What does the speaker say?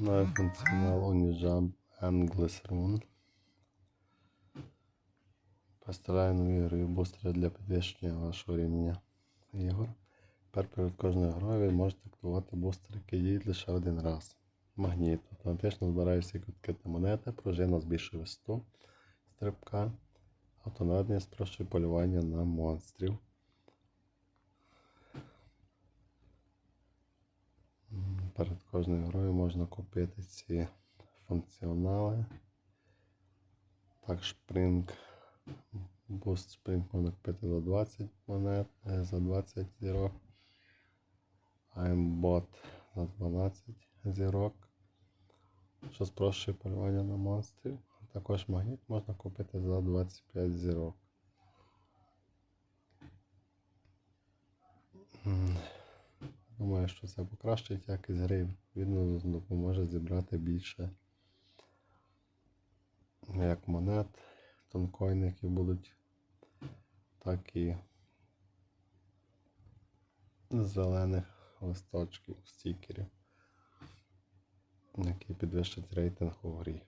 Новий функціонал Unijump Endless Run. Поставляю нові ігрові бустери для підвищення вашого рівня ігор. Тепер перед кожною грою ви можете активувати бустер, який діють лише один раз. Магніт. Автоматично збирає всі кутки та монети, пружина збільшує висоту стрибка. Автонавідення спрощує полювання на монстрів. Перед кожною грою можна купити ці функціонали. Так, шпринг. Буст шпринг можна купити за 20 монет, е, за 20 зірок. Aimbot за 12 зірок. Що спрощує полювання на монстрів. Також магніт можна купити за 25 зірок. Думаю, що це покращить якість гри, відповідно допоможе зібрати більше як монет, тонкоін, які будуть, так і зелених листочків, стікерів, які підвищать рейтинг у грі.